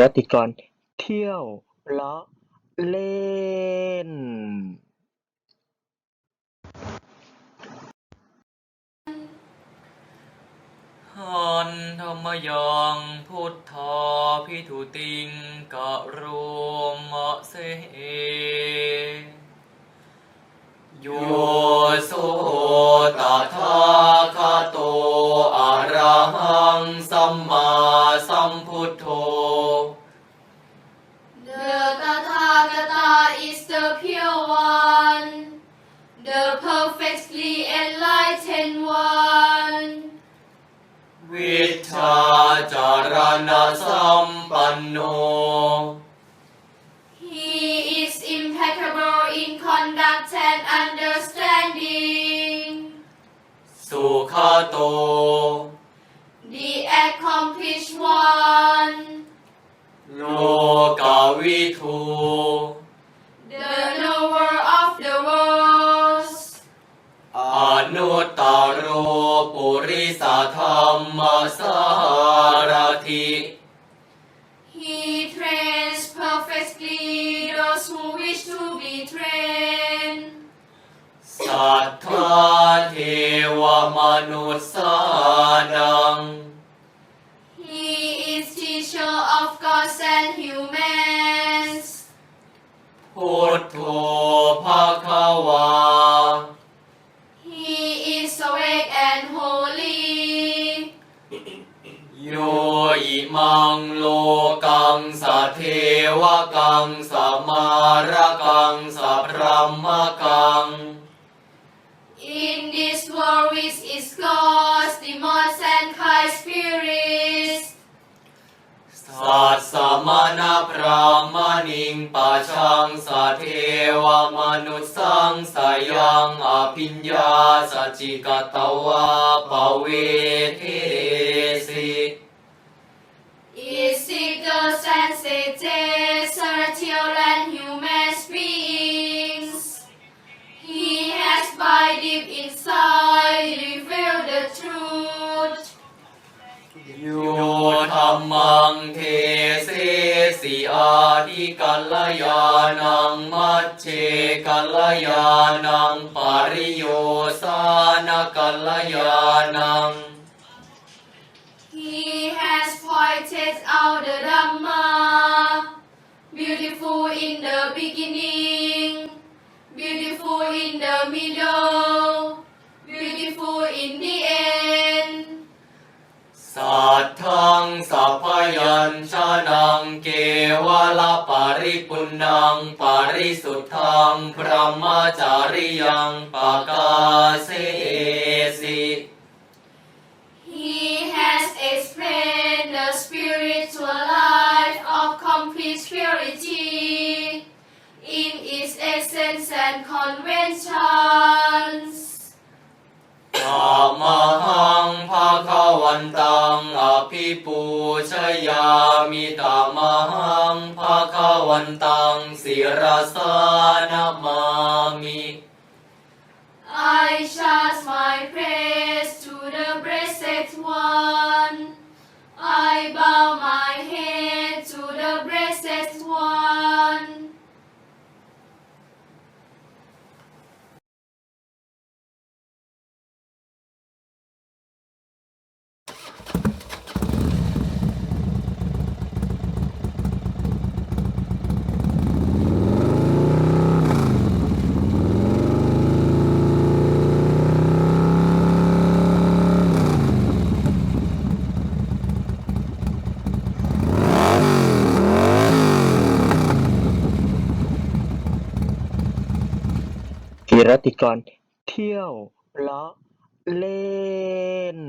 รติกร เที่ยวเลาะเล่นหันธรรมยังพุทธาพิทุติงกะรวมเมาะเสโยโส วิชาจารณสัมปันโน He is impeccable in conduct and understanding, สุขโต the accomplished one, โลกาวิทู ริสธรรมสารถิ He trains perfectly those who wish to be trained. สัทธาเทวมนุษสานัง He is teacher of gods and humans. พุทโธภาคว ะ โลกังสะเทวกังสะมารกังสะพรหมกัง In this world which is gods, demons, and high spirits. สัตสมณพระมณิงปะชังสะเทวมนุษสังสยังอภิญญาสัจจิกตวะปะเวเท by deep insight revealed the truth. โยธรรมังเทเสสิอาทิกัลยาณังมัจเจกัลยาณังปริโยสานกัลยาณัง He has pointed out the Dhamma, beautiful in the beginning, งพระมจาริยังปากาเสสิ He has explained the spiritual life of complete purity in its essence and conventions. ธรรมหังภาค วันตังอภิปูชยามิตามหังภาควันตังศิรสานามา กิรติกร เที่ยว เลาะ เล่น